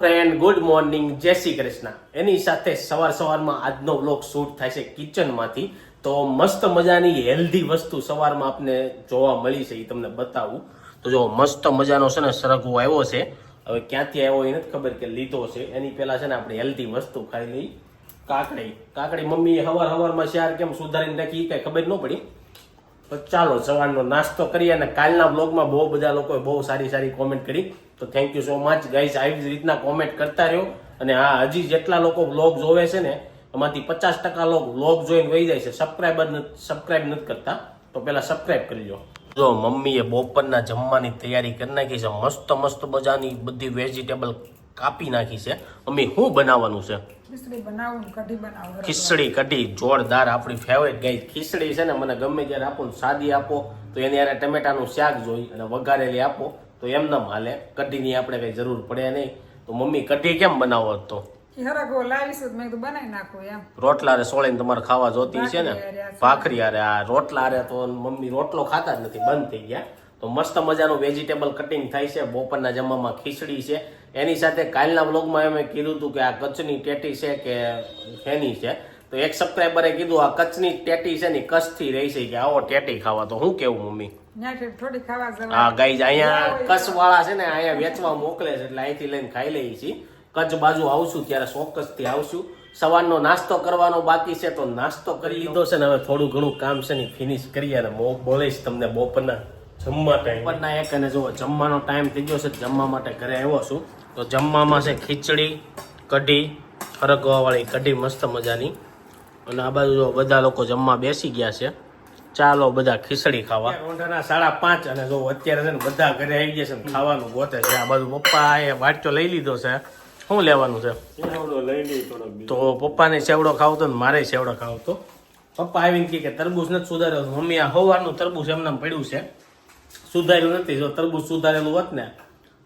Friend, good morning, જય શ્રી કૃષ્ણ. એની સાથે સવાર સવારમાં આજનો વ્લોગ શૂટ થાય છે કિચનમાંથી. તો મસ્ત મજાની હેલ્ધી વસ્તુ સવારમાં આપને જોવા મળી છે, એ તમને બતાવું. તો જો મસ્ત મજાનો છે ને સરગવો આવ્યો છે. હવે ક્યાંથી આવ્યો એ નથી ખબર કે લીધો છે. એની પહેલા છે ને આપણે હેલ્ધી વસ્તુ ખાઈ લઈ. કાકડી. કાકડી મમ્મીએ હવાર હવારમાં શેર કેમ સુધારીને રાખી એ કાંઈ ખબર ન પડી. તો ચાલો સવારનો નાસ્તો કરીએ અને કાલના બ્લોગમાં બહુ બધા લોકોએ બહુ સારી સારી કોમેન્ટ કરી. તો thank you so much guys આવી જ રીતના કોમેન્ટ કરતા રહ્યો. અને હા, હજી જેટલા લોકો બ્લોગ જોવે છે ને, એમાંથી પચાસ ટકા લોકો બ્લોગ જોઈને વહી જાય છે. સબસ્ક્રાઈબર સબસ્ક્રાઈબ નથી કરતા. તો પહેલાં સબસ્ક્રાઈબ કરી લો જો મમ્મીએ બપોરના જમવાની તૈયારી કરી નાખી છે, મસ્ત મસ્ત મજાની બધી વેજીટેબલ કાપી નાખી છે. મમ્મી, શું બનાવવાનું છે? ખીચડી બનાવું કઢી બનાવું ખીચડી કઢી જોરદાર આપણી ફેવરેટ ગાય ખીચડી છે ને મને ગમે ત્યારે આપો ને સાદી આપો તો એની યારે ટમેટાનું શાક જોઈ અને વઘારેલી આપો તો એમ એમને હાલે. કઢીની આપણે કઈ જરૂર પડે નહીં. તો મમ્મી કઢી કેમ બનાવો તો? રોટલા રે સોળીને તમારે ખાવા જોતી છે ને? ભાખરી અરે આ રોટલા રે તો મમ્મી રોટલો ખાતા જ નથી બંધ થઈ ગયા. તો મસ્ત મજાનું વેજીટેબલ કટિંગ થાય છે. બપોરના જમવામાં ખીચડી છે. એની સાથે કાલના બ્લોગમાં અમે કીધું હતું કે આ કચ્છની ટેટી છે કે ફેની છે. તો એક સબસ્ક્રાઈબરે કીધું આ કચ્છની ટેટી છે ને કચ્છથી રહી છે. કે આવો ટેટી ખાવા તો હું કેવું મમ્મી? હા ગાઈઝ અહીંયા કચ્છ વાળા છે ને અહીંયા વેચવા મોકલે છે એટલે અહીંથી લઈને ખાઈ લઈએ છીએ. કચ્છ બાજુ આવશું ત્યારે ચોક્કસથી આવશું. સવારનો નાસ્તો કરવાનો બાકી છે તો નાસ્તો કરી લીધો છે ને હવે થોડું ઘણું કામ છે ને ફિનિશ કરીએ અને બોલીશ તમને બપોરના. જમવા ટાઈમ ઉપરના એક અને જુઓ જમવાનો ટાઈમ થઈ ગયો છે જમવા માટે ઘરે આવ્યો છું. તો જમવામાં છે ખીચડી કઢી ફરગવાવાળી કઢી મસ્ત મજાની. અને આ બાજુ જો બધા લોકો જમવા બેસી ગયા છે. ચાલો બધા ખીચડી ખાવા. ઊંઢાના સાડા પાંચ અને જો અત્યારે છે ને બધા ઘરે આવી ગયા છે ને ખાવાનું ગોતે છે. આ બાજુ પપ્પાએ વાટચો લઈ લીધો છે. શું લેવાનું છે? તો પપ્પાને સેવડો ખાવ તો ને મારે સેવડો ખાવ તો પપ્પા આવીને કહે કે તરબૂચ નથી સુધાર્યો. મમ્મી આ હોવાનું તરબૂચ એમને પડ્યું છે. સુધાર્યું નથી. જો તરબૂચ સુધારેલું હોત ને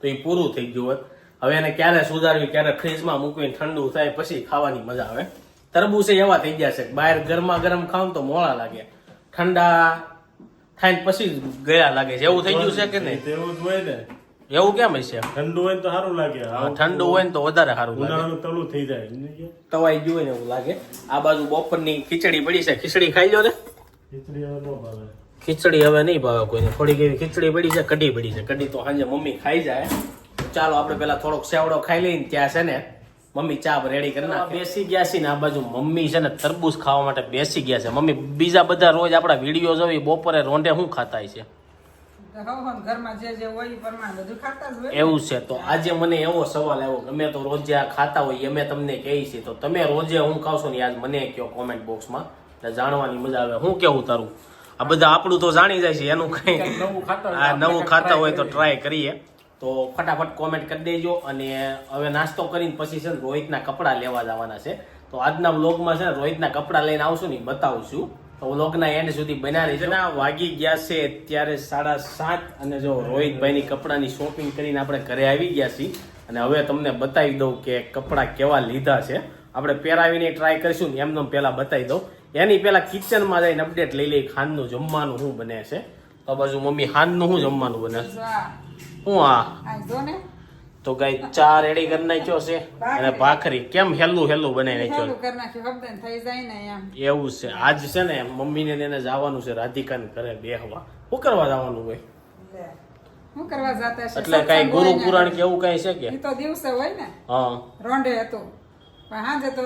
તો એ પૂરું થઈ ગયું હોત. હવે એને ક્યારે સુધાર્યું ક્યારે ફ્રીજમાં મૂકીને ઠંડુ થાય પછી ખાવાની મજા આવે. તરબૂચ એવા થઈ ગયા છે. બહાર ગરમા ગરમ ખાવ તો મોળા લાગે. ઠંડા થાય પછી ગયા લાગે છે. એવું થઈ ગયું છે કે નહીં? તેવું જ હોય ને. એવું કેમ છે ઠંડુ હોય તો સારું લાગે. ઠંડુ હોય તો વધારે સારું લાગે. તળું થઈ જાય. તવાઈ ગયું હોય ને એવું લાગે. આ બાજુ બપોરની ખીચડી પડી છે. ખીચડી ખાઈ લો ને. ખીચડી ખીચડી હવે નહીં ભાવે કોઈને. થોડીક એવી ખીચડી પડી છે કઢી પડી છે. કઢી તો સાંજે મમ્મી ખાઈ જાય. ચાલો આપણે પેલા થોડોક સેવડો ખાઈ લઈને ત્યાં છે ને મમ્મી ચા રેડી કરી નાખે. બેસી ગયા છે ને આ બાજુ. મમ્મી છે ને તરબૂચ ખાવા માટે બેસી ગયા છે. મમ્મી બીજા બધા રોજ આપણા વીડિયો જોઈ બપોરે રોંઢે શું ખાતા છે એવું છે. તો આજે મને એવો સવાલ આવ્યો કે અમે તો રોજે આ ખાતા હોય અમે તમને કહે છે તો તમે રોજે હું ખાવશો ને આજ મને કહો કોમેન્ટ બોક્સમાં એટલે જાણવાની મજા આવે. હું કેવું તારું? આ બધા આપણું તો જાણી જાય છે એનું કઈ આ નવું ખાતા હોય તો ટ્રાય કરીએ. તો ફટાફટ કોમેન્ટ કરી દેજો અને હવે નાસ્તો કરીને પછી છે ને રોહિતના કપડાં લેવા જવાના છે. તો આજના વ્લોગમાં છે ને રોહિતના કપડાં લઈને આવશું ને બતાવશું. તો વ્લોગના એન્ડ સુધી બનાવી છે ના વાગી ગયા છે ત્યારે સાડા સાત અને જો રોહિતભાઈની કપડાની શોપિંગ કરીને આપણે ઘરે આવી ગયા છીએ. અને હવે તમને બતાવી દઉં કે કપડાં કેવા લીધા છે. આપણે પહેરાવીને ટ્રાય કરીશું ને એમને પહેલા બતાવી દઉં. એની પેલા કિચનમાં જઈને અપડેટ લઈ લઈ ખાનનું જમવાનું શું બને છે? તો બાજુ મમ્મી ખાનનું શું જમવાનું બને શું આ. તો ગાઈ ચા રેડી કરી નાખ્યો છે અને ભાખરી. કેમ હેલું હેલું બનાવી નાખ્યો એવું છે. આજ છે ને મમ્મીને ને એને જવાનું છે રાધિકાને ઘરે બેહવા. શું કરવા જવાનું હોય? શું કરવા જતા છે? એટલે કઈ ગુરુ પુરાણ કે એવું કઈ છે કે? એ તો દિવસે હોય ને. હા. રોંઢે હતું. પણ હાજે તો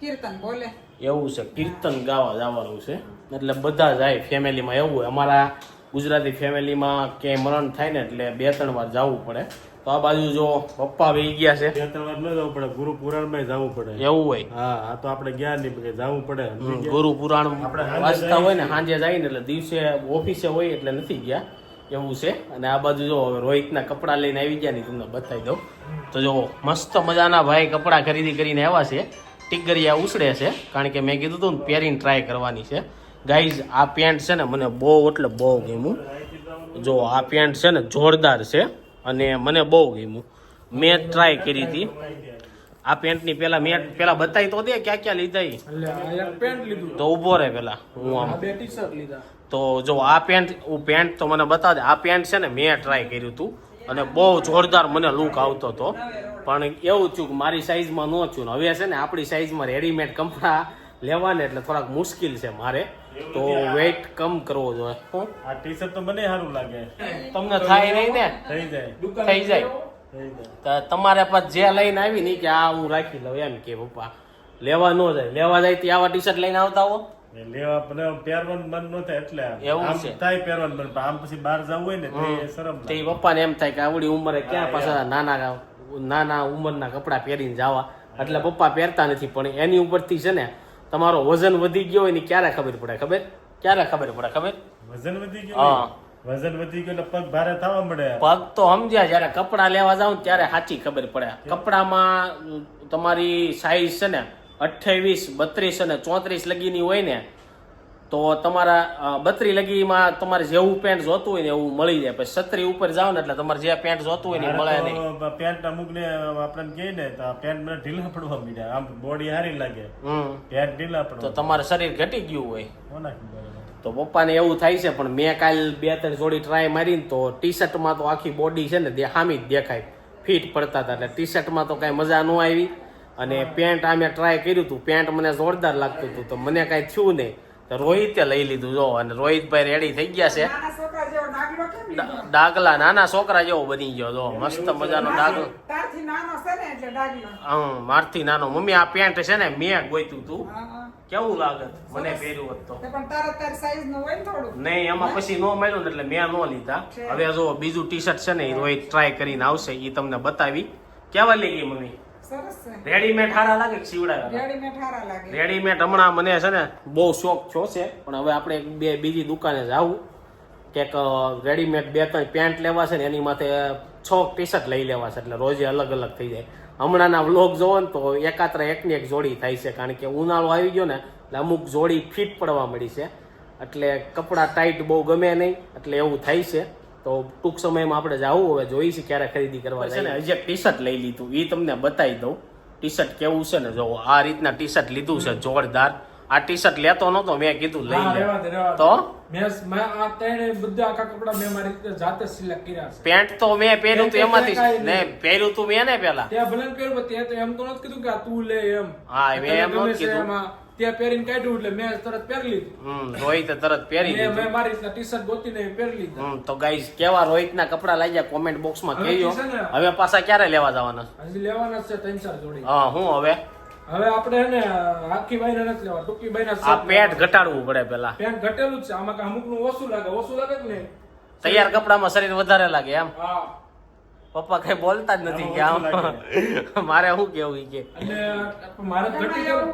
કીર્તન બોલે. એવું છે કીર્તન ગાવા જવાનું છે. એટલે બધા જાય ફેમિલીમાં એવું હોય. અમારા ગુજરાતી ફેમિલીમાં ક્યાંય મરણ થાય ને એટલે બે ત્રણ વાર જવું પડે. તો આ બાજુ જો પપ્પા વહી ગયા છે. બે ત્રણ વાર ન જવું પડે ગુરુ પુરાણમાં જવું પડે. એવું હોય. હા તો આપણે ગયા નહીં કે જવું પડે. ગુરુ પુરાણ વાંચતા હોય ને સાંજે જાય ને એટલે દિવસે ઓફિસે હોય એટલે નથી ગયા. એવું છે. અને આ બાજુ જો હવે રોહિતના કપડાં લઈને આવી ગયા ને તમને બતાવી દઉં. તો જો મસ્ત મજાના ભાઈ કપડાં ખરીદી કરીને આવ્યા છે. ટીગરિયા ઉછળે છે કારણ કે મેં કીધું હતું ને પહેરીને ટ્રાય કરવાની છે. ગાઈઝ આ પેન્ટ છે ને મને બહુ એટલે બહુ ગમ્યું. જો આ પેન્ટ છે ને જોરદાર છે અને મને બહુ ગમ્યું. મેં ટ્રાય કરી હતી. આ પેન્ટની પેલા મેં પેલા બતાવી તો દે ક્યાં ક્યાં લીધા તો ઊભો રહે પેલા હું આમ. તો જો આ પેન્ટ હું પેન્ટ તો મને બતાવ દે આ પેન્ટ છે ને મેં ટ્રાય કર્યું હતું અને બહુ જોરદાર મને લુક આવતો હતો. પણ એવું થયું કે મારી સાઈઝમાં ન થયું હવે છે ને આપણી સાઈઝમાં રેડીમેડ કપડાં લેવાને એટલે થોડાક મુશ્કેલ છે મારે. તો વેઇટ કમ કરવો જોઈએ. આ ટી શર્ટ તો મને સારું લાગે. તમને થાય નહીં ને? થઈ જાય. થઈ જાય. તો તમારે પાસ જે લઈને આવી ને કે આ હું રાખી લઉં. એમ કે પપ્પા લેવા ન જાય. લેવા જાય તે આવા ટી શર્ટ લઈને આવતા હો. લેવા પહેરવાનું મન ન થાય એટલે એવું છે. થાય પહેરવાનું મન આમ પછી બહાર જવું હોય ને તો શરમ તે. પપ્પાને એમ થાય કે આવડી ઉંમરે ક્યાં પાછા નાના નાના ઉંમરના કપડાં પહેરીને જવા. એટલે પપ્પા પહેરતા નથી પણ એની ઉપરથી છે ને તમારો વજન વધી ગયો હોય ને ક્યારે ખબર પડે ખબર? ક્યારે ખબર પડે ખબર? વજન વધી ગયો હા. વજન વધી ગયું પગ ભારે થવા મળે. પગ તો સમજ્યા જ્યારે કપડાં લેવા જાવ ત્યારે સાચી ખબર પડે. કપડામાં તમારી સાઈઝ છે ને અઠ્ઠાવીસ બત્રીસ અને ચોત્રીસ લગીની હોય ને તો તમારા બત્રી લગીમાં તમારે જેવું પેન્ટ જોતું હોય ને એવું મળી જાય. પછી છત્રી ઉપર જાવ ને એટલે તમારે જે પેન્ટ જોતું હોય ને મળે નહીં. પેન્ટ અમુક ને આપણને કહે ને તો પેન્ટ મને ઢીલા પડવા મીડ્યા. આમ બોડી સારી લાગે. પેન્ટ ઢીલા તો તમારું શરીર ઘટી ગયું હોય. તો પપ્પાને એવું થાય છે પણ મેં કાલ બે ત્રણ જોડી ટ્રાય મારીને તો ટી શર્ટમાં તો આખી બોડી છે ને હામી જ દેખાય. ફિટ પડતા હતા એટલે ટી શર્ટમાં તો કાંઈ મજા ન આવી. અને પેન્ટ આ મેં ટ્રાય કર્યું હતું પેન્ટ મને જોરદાર લાગતું હતું તો મને કાંઈ થયું નહીં. તો રોહિતે લઈ લીધું જો અને રોહિતભાઈ રેડી થઈ ગયા છે. ડાગલો નાના છોકરા જેવો બની ગયો જો મસ્ત મજાનો ડાગલો. હમ મારથી નાનો. મમ્મી આ પેન્ટ છે ને મેં ગોઈતું તું. કેવું લાગત મને પહેર્યું હતું નહીં એમાં પછી ન મળ્યું એટલે મેં ન લીધા. હવે જો બીજું ટી શર્ટ છે ને એ રોહિત ટ્રાય કરીને આવશે એ તમને બતાવી. કેવા લાગી મમ્મી? સરસ છે. રેડીમેડ સારા લાગે કે સીવડાવેલા રેડીમેડ હારા લાગે. રેડીમેડ હમણાં મને છે ને બહુ શોખ થયો છે પણ હવે આપણે એક બે બીજી દુકાને જાવું. કંઈક રેડીમેડ બે ત્રણ પેન્ટ લેવા છે ને એની માથે છ ટી શર્ટ લઈ લેવા છે એટલે રોજે અલગ અલગ થઈ જાય. હમણાંના વ્લોગ જોવો ને તો એકાત્ર એકની એક જોડી થાય છે કારણ કે ઉનાળો આવી ગયો ને એટલે અમુક જોડી ફિટ પડવા મળી છે. એટલે કપડાં ટાઈટ બહુ ગમે નહીં એટલે એવું થાય છે. તો ટૂંક સમયમાં આપણે જવું હવે જોઈ છે ક્યારે ખરીદી કરવા છે ને હજી એક ટી શર્ટ લઈ લીધું એ તમને બતાવી દઉં. ટી શર્ટ કેવું છે ને જો આ રીતના ટી શર્ટ લીધું છે જોરદાર. આ ટી શર્ટ લેતો નતો મેં કીધું લઈ લે. તો? મેં મેં આ ત્રણે બધા આખા કપડા મેં મારી રીતે જાતે સિલેક્ટ કર્યા છે. પેન્ટ તો મેં પહેર્યું તું એમાંથી ને પહેર્યું તું મેં ને પેલા ભલે પહેર્યું પણ ત્યાં તો એમ તો નથી કીધું કે તું લે એમ. હા, મેં એમ કીધું. ત્યાં પહેરીને કાઢ્યું એટલે મેં તરત પહેરી લીધું. હમ રોહિતે તરત પહેરી મેં- લીધું. મેં મારી રીતના ટી શર્ટ ગોતીને પહેરી લીધું. હમ તો ગાઈસ કેવા રોહિતના કપડા લાગ્યા કોમેન્ટ બોક્સમાં કહેજો. હવે પાછા ક્યારે લેવા જવાના? હજી લેવાના છે ત્રણ ચાર જોડી. હા હું હવે? હવે આપણે હે ને આખી બાઈને નથી લેવા ટૂંકી બાઈના આ પેટ પેન્ટ ઘટાડવું પડે પેલા. પેન્ટ ઘટેલું જ છે. આમાં અમુકનું ઓછું લાગે ઓછું લાગે કે નહીં? તૈયાર કપડામાં શરીર વધારે લાગે એમ? હા. પપ્પા કઈ બોલતા જ નથી કે આમાં. મારે શું કેવું કે? અને મારે ઘટી એવું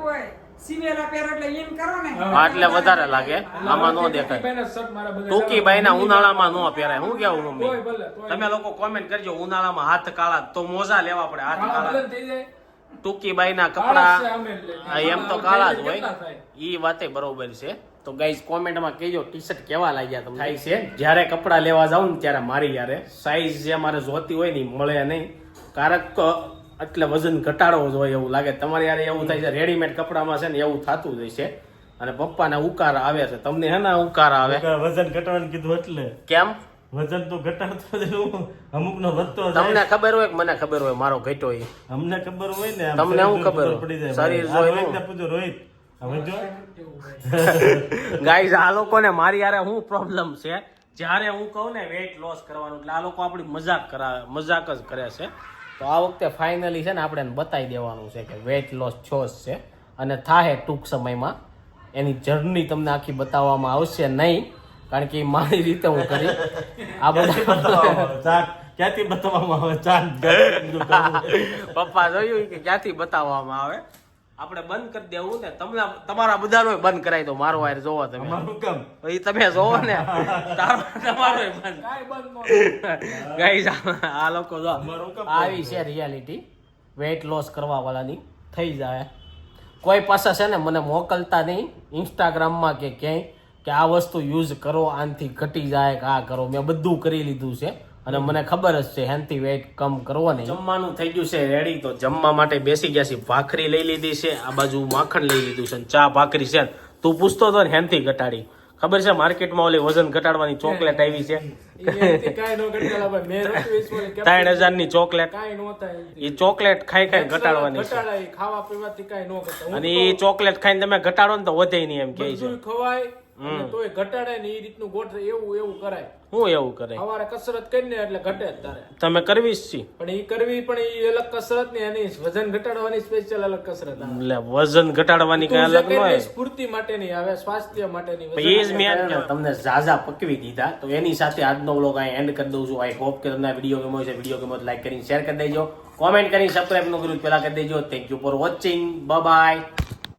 એટલે વધારે લાગે. આમાં ન દેખાય. ટૂંકી બાઈના ઉનાળામાં ન પહેરાય. હું કેવું મમ્મી? તમે લોકો કોમેન્ટ કરજો ઉનાળામાં હાથ કાળા તો મોજા લેવા પડે હાથ કાળા ટૂંકી બાઈના કાળા કપડા એમ તો કાળા જ હોય. એ વાતે બરોબર છે. તો ગાઈઝ કોમેન્ટમાં કહેજો ટી શર્ટ કેવા લાગ્યા તમને? થાય છે. જ્યારે કપડા લેવા જાઉં ને ત્યારે મારી યારે. સાઈઝ જે મારે જોતી હોય ને મળે નહીં. કારક એટલે વજન ઘટાડવો જોઈએ એવું લાગે. તમારે યાર એવું થાય છે રેડીમેડ કપડામાં છે ને એવું થતું જ છે. અને પપ્પાને ઉકાર આવે છે. તમને હે ને ઉકાર આવે? વજન ઘટાડવાનું કીધું એટલે. કેમ? વજન તો ઘટાડતો અમુક નો વધતો તમને ખબર હોય કે મને ખબર હોય? મારો ઘટ્યો એ. અમને ખબર હોય ને તમને હું ખબર પડી જાય. શરીર જોઈ રોહિત. ગાઈઝ આ લોકોને મારી યારે શું પ્રોબ્લેમ છે? જ્યારે હું કહું ને વેઇટ લોસ કરવાનું એટલે આ લોકો આપણી મજાક કરાવે મજાક જ કરે છે. તો આ વખતે ફાઇનલી છે ને આપણે એને બતાવી દેવાનું છે કે વેઇટ લોસ છોસ છે અને થાહે ટૂંક સમયમાં એની જર્ની તમને આખી બતાવવામાં આવશે નહીં કારણ કે એ મારી રીતે હું કરી. આ બધા ક્યાંથી બતાવવામાં આવે? ચાક પપ્પા જોયું કે ક્યાંથી બતાવવામાં આવે? આપણે બંધ કરી દેવું ને તમને તમારા બધાનો બંધ કરાવી દો મારો વાયર જોવો તમે. કામ? એ તમે જોવો ને. તારો તમારો બંધ. કાંઈ બંધ ન આ લોકો જો આવી છે રિયાલિટી વેઇટ લોસ કરવા વાળાની થઈ જાય. કોઈ પાસે છે ને મને મોકલતા નહીં. ઇન્સ્ટાગ્રામમાં કે ક્યાંય કે આ વસ્તુ યુઝ કરો આનથી ઘટી જાય કે આ કરો. મેં બધું કરી લીધું છે. અને મને ખબર જ છે હેન્થી વેઇટ કમ કરવો નહીં જમવાનું થઈ ગયું છે રેડી તો જમવા માટે બેસી ગયા છે ભાખરી લઈ લીધી છે આ બાજુ માખણ લઈ લીધું છે અને ચા ભાખરી છે. તું પૂછતો હતો ને હેન્થી ઘટાડી. ખબર છે માર્કેટમાં ઓલી વજન ઘટાડવાની ચોકલેટ આવી છે? ત્રણ હજાર કાંઈ નો ચોકલેટ. કાંઈ નો થાય. એનાથી. એ ચોકલેટ ખાઈ ખાઈ ઘટાડવાની છે. ખાવા પીવાથી કાંઈ નો અને એ ચોકલેટ ખાઈને તમે ઘટાડો ને તો વધે નહીં એમ કે છે. ખવાય અને તોય ઘટાડે ને એ રીતનું ગોઠવે એવું એવું કરાય. હું એવું કરે સવારે કસરત કરીને એટલે ઘટે જ તારે. તમે કરવી જ છી. પણ એ કરવી પણ એ અલગ કસરત ને એની વજન ઘટાડવાની સ્પેશિયલ અલગ કસરત આવે. એટલે વજન ઘટાડવાની કઈ અલગ ન હોય. સ્ફૂર્તિ માટેની આવે સ્વાસ્થ્ય માટેની એ જ મેં તમને ઝાઝા પકવી દીધા. તો એની સાથે આજનો વ્લોગ અહીં એન્ડ કરી દઉં છું. આઈ હોપ કે તમને વીડિયો ગમ્યો છે વીડિયો ગમ્યો લાઈક કરીને શેર કરી દેજો. કોમેન્ટ કરીને સબસ્ક્રાઈબ ન કર્યું પેલા પહેલા કરી દેજો. Thank you for watching bye